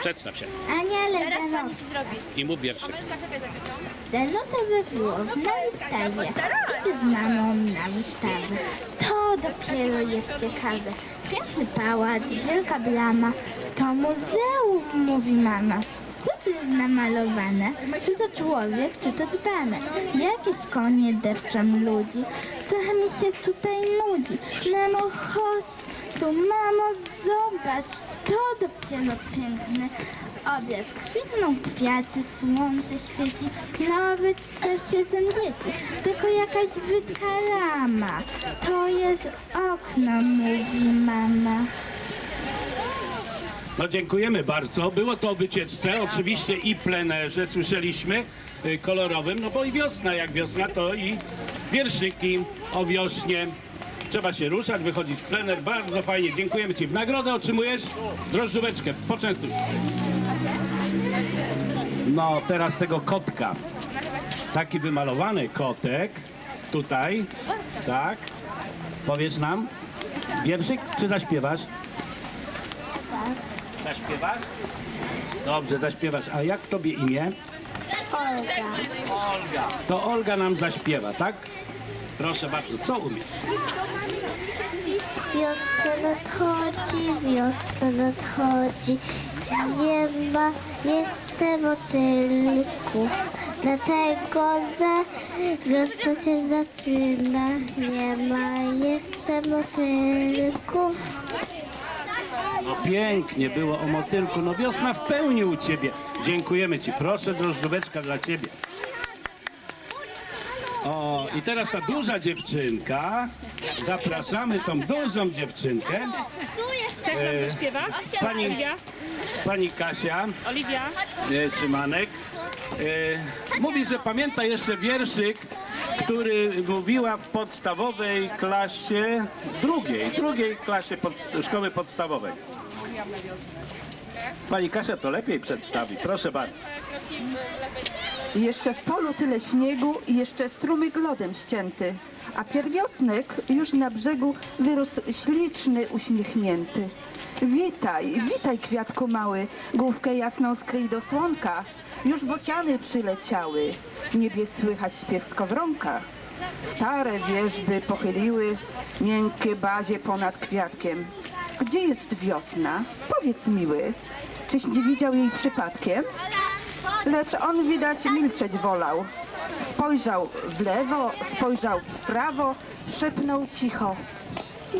Przedstaw się Ania Teraz pani ci zrobi. i mów wierszyk. Pamiętka czekaj za ciocią. Danuta Wefiłow na wystawie. Idę z mamą na wystawę. To dopiero jest ciekawe. Piękny pałac, wielka brama. To muzeum, mówi mama. Co tu jest namalowane? Czy to człowiek, czy to dzbanek? Jakieś konie depczą ludzi. Trochę mi się tutaj nudzi. Mamo, chodź tu, mamo, zobacz. To dopiero piękny obraz. Kwitną kwiaty, słońce świeci. Na ławeczce siedzą dzieci. Tylko jakaś brzydka rama. To jest okno, mówi mama. No dziękujemy bardzo. Było to o wycieczce, oczywiście i plenerze, słyszeliśmy, y, kolorowym, no bo i wiosna, jak wiosna, to i wierszyki o wiośnie. Trzeba się ruszać, wychodzić w plener, bardzo fajnie, dziękujemy Ci. W nagrodę otrzymujesz drożdżóweczkę, poczęstuj. No, teraz tego kotka. Taki wymalowany kotek, tutaj, tak. Powiesz nam wierszyk, czy zaśpiewasz? Zaśpiewasz? Dobrze, zaśpiewasz. A jak tobie imię? Olga. Olga. To Olga nam zaśpiewa, tak? Proszę bardzo, co umiesz? Wiosna nadchodzi, wiosna nadchodzi. Nie ma jeszcze motylków. Dlatego, że wiosna się zaczyna. Nie ma jeszcze motylków. No pięknie było o motylku. No wiosna w pełni u ciebie. Dziękujemy ci. Proszę, drożdżóweczka dla ciebie. O, i teraz ta duża dziewczynka. Zapraszamy tą dużą dziewczynkę. Też nam E, zaśpiewa. Pani, Oliwia. pani Kasia. Oliwia. e, Szymanek. E, mówi, że pamięta jeszcze wierszyk, który mówiła w podstawowej klasie, drugiej, drugiej klasie szkoły podstawowej. Pani Kasia to lepiej przedstawi, proszę bardzo. Jeszcze w polu tyle śniegu i jeszcze strumyk lodem ścięty. A pierwiosnek już na brzegu wyrósł śliczny, uśmiechnięty. Witaj, witaj kwiatku mały, główkę jasną skryj do słonka. Już bociany przyleciały, w niebie słychać śpiew skowronka. Stare wierzby pochyliły miękkie bazie ponad kwiatkiem. Gdzie jest wiosna? Powiedz miły, czyś nie widział jej przypadkiem? Lecz on widać milczeć wolał. Spojrzał w lewo, spojrzał w prawo, szepnął cicho.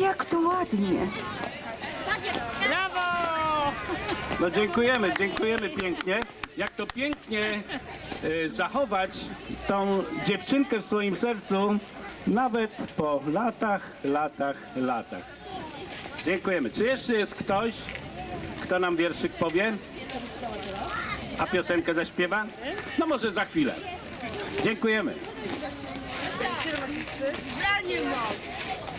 Jak to ładnie. Brawo! No dziękujemy, dziękujemy pięknie. Jak to pięknie e, zachować tą dziewczynkę w swoim sercu, nawet po latach, latach, latach. Dziękujemy. Czy jeszcze jest ktoś, kto nam wierszyk powie? A piosenkę zaśpiewa? No może za chwilę. Dziękujemy.